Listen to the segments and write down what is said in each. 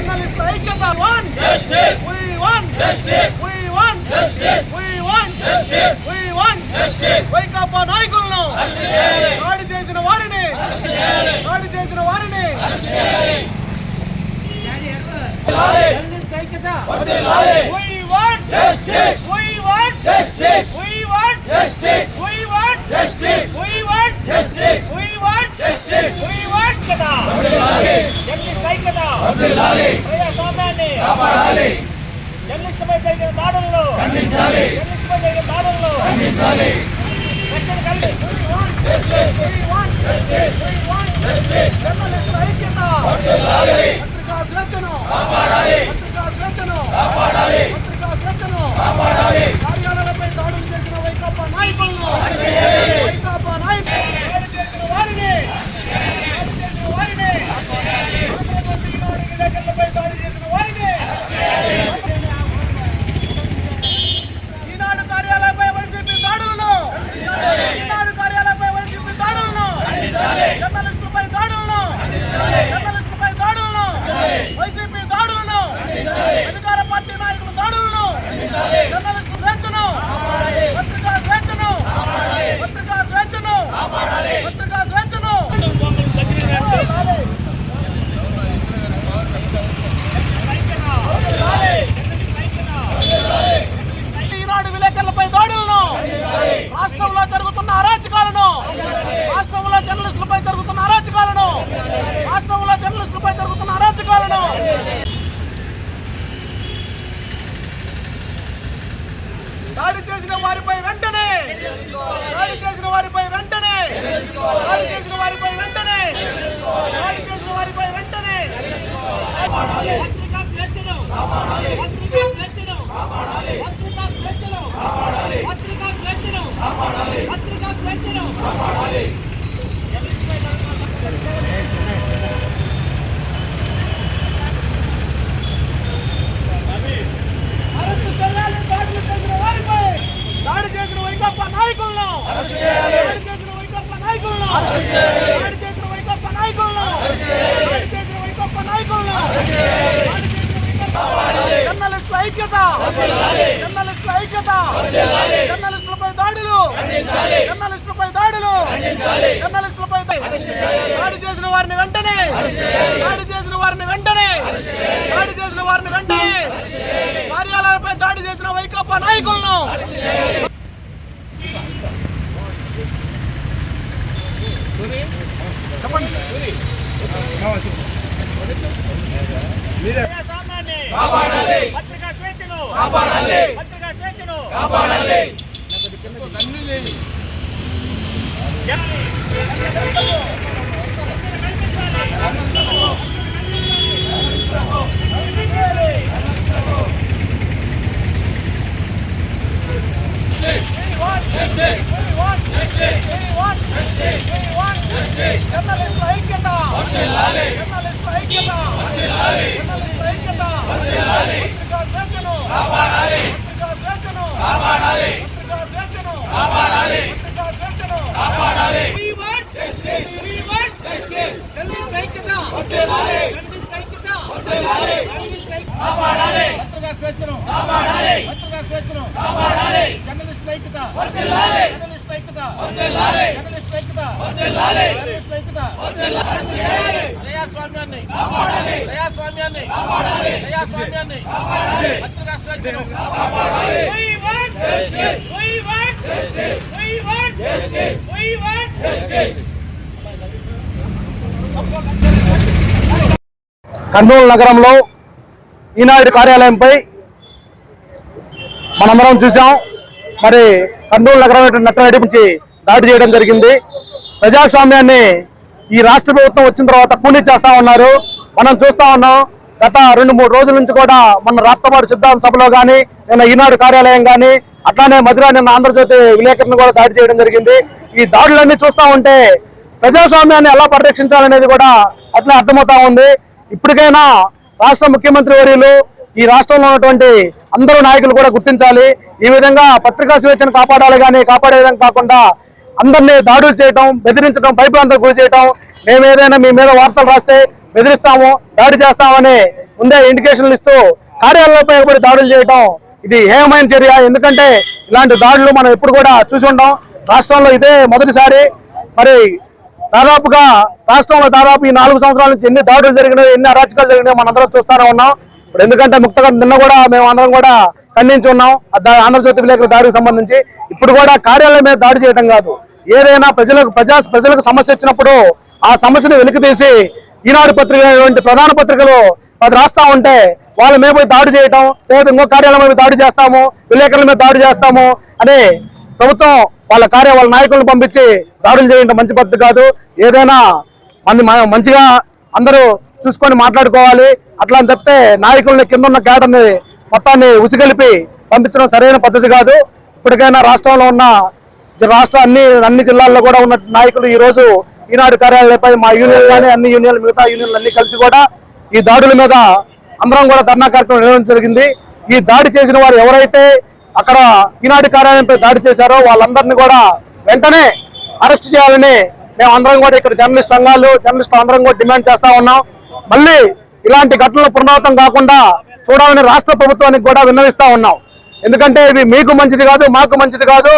జర్నలిస్టుల ఐక్యత won We won! We won! We won! We won! Vaikapa నాయకులను దాడి చేసిన వారిని దాడి చేసిన వారిని జర్నలిస్టుల ఐక్యత We want justice. We want justice. We want justice. We want justice. We want justice. We కాపాడాలి జర్నలిస్టుపై జరిగిన దాడులను ఖండించాలి జర్నలిస్టుపై జరిగిన దాడులను ఖండించాలి రక్షణ కలిగి We want justice. We want justice. We want justice. జర్నలిస్టుల ఐక్యత పత్రికా స్వేచ్ఛను కాపాడాలి పత్రికా స్వేచ్ఛను కాపాడాలి పత్రికా స్వేచ్ఛను కాపాడాలి కార్యాలయాలపై దాడులు చేసిన వైకాపా నాయకులను వైకాపా నాయకులు దాడి చేసిన వారిని దాడి చేసిన వారిని ఆంధ్రజ్యోతి ఈనాడు విలేకరులపై దాడి చేసిన వారిని ఈనాడు కార్యాలయంపై వైసీపీ దాడులను ఈనాడు కార్యాలయంపై వైసీపీ దాడులను జర్నలిస్టులపై దాడులను జర్నలిస్టులపై దాడులను వైసీపీ దాడులను అధికార పార్టీ నాయకుల దాడులను జర్నలిస్టు స్వేచ్ఛను పత్రికా స్వేచ్ఛను పత్రికా స్వేచ్ఛను పత్రికా స్వేచ్ఛను ఈనాడు విలేకరులపై దాడులను రాష్ట్రంలో జరుగుతున్న అరాచకాలను రాష్ట్రంలో జర్నలిస్టులపై జరుగుతున్న అరాచకాలను రాష్ట్రంలో జర్నలిస్టులపై జరుగుతున్న అరాచకాలను దాడి చేసిన వారిపై వెంటనే! దాడి చేసిన వారిపై వెంటనే! దాడి చేసిన వారిపై వెంటనే! దాడి చేసిన వారిపై వెంటనే పత్రికా స్వేచ్ఛను పత్రికా స్వేచ్ఛను పత్రికా స్వేచ్ఛను పత్రికా స్వేచ్ఛను పత్రికా స్వేచ్ఛను అరెస్టు చేయాలి దాడులు చేసిన వారిపై దాడి చేసిన వైకాపా నాయకులను దాడి చేసిన వైకాపా నాయకులను దాడి చేసిన వైకాపా నాయకులను దాడి చేసిన వైకాపా నాయకులను దాడి చేసిన వైకాపా జర్నలిస్టుల ఐక్యత జర్నలిస్టుల ఐక్యత జర్నలిస్టులపై దాడులు జర్నలిస్టులపై దాడులు జర్నలిస్టులపై దాడి చేసిన వారిని వెంటనే దాడి చేసిన వారిని వెంటనే దాడి చేసిన వారిని వెంటనే కార్యాలయాలపై దాడి చేసిన వైకాపా నాయకులను కాపాడాలి పత్రికా స్వేచ్ఛను కాపాడాలి పత్రికా స్వేచ్ఛను కాపాడాలి జర్నలిస్టుల ఐక్యత జర్నలిస్టుల ఐక్యత జర్నలిస్టుల ఐక్యత పత్రికా స్వేచ్ఛను కాపాడాలి పత్రికా స్వేచ్ఛను కాపాడాలి పత్రికా స్వేచ్ఛను కాపాడాలి పత్రికా స్వేచ్ఛను కాపాడాలి we want justice we want justice జర్నలిస్టుల ఐక్యత వర్ధిల్లాలి జర్నలిస్టుల ఐక్యత వర్ధిల్లాలి జర్నలిస్టుల ఐక్యత కాపాడాలి పత్రికా స్వేచ్ఛను. కాపాడాలి. పత్రికా స్వేచ్ఛను. కాపాడాలి. జర్నలిస్టుల ఐక్యత. జర్నలిస్టుల ఐక్యత. జర్నలిస్టుల ఐక్యత. జర్నలిస్టుల ఐక్యత. ప్రజాస్వామ్యాన్ని. కాపాడాలి. ప్రజాస్వామ్యాన్ని. కాపాడాలి. ప్రజాస్వామ్యాన్ని. కాపాడాలి. పత్రికా స్వేచ్ఛను. కర్నూలు నగరంలో ఈనాడు కార్యాలయంపై మనందరం చూసాం మరి కర్నూలు నగరం నట్టరెడ్డి నుంచి దాడి చేయడం జరిగింది. ప్రజాస్వామ్యాన్ని ఈ రాష్ట్ర ప్రభుత్వం వచ్చిన తర్వాత కూలీ చేస్తా ఉన్నారు. మనం చూస్తా ఉన్నాం గత రెండు మూడు రోజుల నుంచి కూడా మన రాష్ట్రపాటి సిద్ధాంత సభలో కానీ నిన్న ఈనాడు కార్యాలయం కానీ అట్లానే మధుర నిన్న ఆంధ్రజ్యోతి విలేకరులను కూడా దాడి చేయడం జరిగింది. ఈ దాడులన్నీ చూస్తూ ఉంటే ప్రజాస్వామ్యాన్ని ఎలా పరిరక్షించాలనేది కూడా అట్లా అర్థమవుతా ఉంది. ఇప్పటికైనా రాష్ట్ర ముఖ్యమంత్రి వర్యులు ఈ రాష్ట్రంలో ఉన్నటువంటి అందరూ నాయకులు కూడా గుర్తించాలి. ఈ విధంగా పత్రికా స్వేచ్ఛను కాపాడాలి కానీ కాపాడే విధంగా కాకుండా అందరినీ దాడులు చేయటం బెదిరించడం భయభ్రాంతులకు గురి చేయటం మేము ఏదైనా మీ మీద వార్తలు రాస్తే బెదిరిస్తాము దాడి చేస్తామని ముందే ఇండికేషన్లు ఇస్తూ కార్యాలయంపై కూడా దాడులు చేయటం ఇది హేయమైన చర్య. ఎందుకంటే ఇలాంటి దాడులు మనం ఎప్పుడు కూడా చూసి ఉంటాం. రాష్ట్రంలో ఇదే మొదటిసారి. మరి దాదాపుగా రాష్ట్రంలో దాదాపు ఈ నాలుగు సంవత్సరాల నుంచి ఎన్ని దాడులు జరిగినాయి ఎన్ని అరాచకాలు జరిగినాయో మనందరం చూస్తూనే ఉన్నాం. ఇప్పుడు ఎందుకంటే ముక్తగా నిన్న కూడా మేము అందరం కూడా ఖండించి ఉన్నాం. ఆంధ్రజ్యోతి విలేకరుల దాడికి సంబంధించి. ఇప్పుడు కూడా కార్యాలయం మీద దాడి చేయడం కాదు. ఏదైనా ప్రజలకు ప్రజా ప్రజలకు సమస్య వచ్చినప్పుడు ఆ సమస్యను వెలికితీసి ఈనాడు పత్రిక వంటి ప్రధాన పత్రికలు అది రాస్తా ఉంటే వాళ్ళ మీద పోయి దాడి చేయటం లేదా ఇంకో కార్యాలయం మీద దాడి చేస్తాము విలేకరుల మీద దాడి చేస్తాము అని ప్రభుత్వం వాళ్ళ కార్య వాళ్ళ నాయకులను పంపించి దాడులు చేయడం మంచి పద్ధతి కాదు. ఏదైనా మంది మంచిగా అందరూ చూసుకొని మాట్లాడుకోవాలి. అట్లా అని చెప్తే నాయకుల్ని కింద ఉన్న కేటర్ని మొత్తాన్ని ఉసిగలిపి పంపించడం సరైన పద్ధతి కాదు. ఇప్పటికైనా రాష్ట్రంలో ఉన్న రాష్ట్ర అన్ని అన్ని జిల్లాల్లో కూడా ఉన్న నాయకులు ఈ రోజు ఈనాడు కార్యాలయంపై మా యూనియన్ కానీ అన్ని యూనియన్లు మిగతా యూనియన్లు అన్ని కలిసి కూడా ఈ దాడుల మీద అందరం కూడా ధర్నా కార్యక్రమం నిర్వహించడం జరిగింది. ఈ దాడి చేసిన వారు ఎవరైతే అక్కడ ఈనాడు కార్యాలయంపై దాడి చేశారో వాళ్ళందరినీ కూడా వెంటనే అరెస్ట్ చేయాలని మేము అందరం కూడా ఇక్కడ జర్నలిస్ట్ సంఘాలు జర్నలిస్టులు అందరం కూడా డిమాండ్ చేస్తా ఉన్నాం. మళ్ళీ ఇలాంటి ఘటనలు పునరావృతం కాకుండా చూడాలని రాష్ట్ర ప్రభుత్వానికి కూడా విన్నవిస్తా ఉన్నాం. ఎందుకంటే ఇది మీకు మంచిది కాదు మాకు మంచిది కాదు.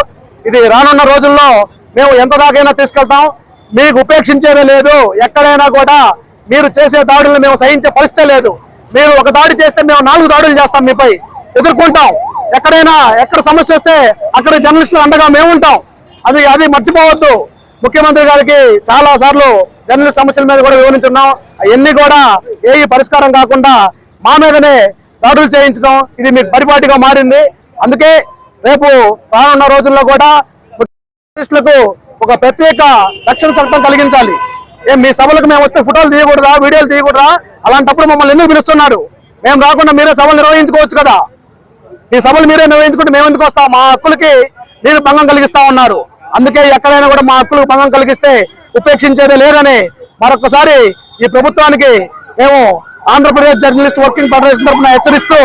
ఇది రానున్న రోజుల్లో మేము ఎంత దాకైనా తీసుకెళ్తాం. మీకు ఉపేక్షించేదే లేదు. ఎక్కడైనా కూడా మీరు చేసే దాడులను మేము సహించే పరిస్థితి లేదు. మీరు ఒక దాడి చేస్తే మేము నాలుగు దాడులు చేస్తాం మీపై. ఎదుర్కొంటాం. ఎక్కడైనా ఎక్కడ సమస్య వస్తే అక్కడ జర్నలిస్టులు అండగా మేము ఉంటాం. అది అది మర్చిపోవద్దు. ముఖ్యమంత్రి గారికి చాలా సార్లు జర్నలిస్ట్ సమస్యల మీద కూడా వివరించున్నాం. అవన్నీ కూడా ఏ పరిష్కారం కాకుండా మా మీదనే దాడులు చేయించడం ఇది మీకు పరిపాటిగా మారింది. అందుకే రేపు రానున్న రోజుల్లో కూడా టూరిస్టులకు ఒక ప్రత్యేక రక్షణ చట్టం కలిగించాలి. ఏం మీ సభలకు మేము వస్తే ఫోటోలు తీయకూడదా వీడియోలు తీయకూడదా? అలాంటప్పుడు మమ్మల్ని ఎందుకు పిలుస్తున్నారు? మేము రాకుండా మీరే సభలు నిర్వహించుకోవచ్చు కదా? మీ సభలు మీరే నిర్వహించుకుంటే మేము ఎందుకు వస్తాం? మా హక్కులకి మీరు భంగం కలిగిస్తా ఉన్నారు. అందుకే ఎక్కడైనా కూడా మా హక్కులకు భంగం కలిగిస్తే ఉపేక్షించేదే లేదని మరొకసారి ఈ ప్రభుత్వానికి మేము ఆంధ్రప్రదేశ్ జర్నలిస్ట్ వర్కింగ్ ఫెడరేషన్ తరఫున హెచ్చరిస్తూ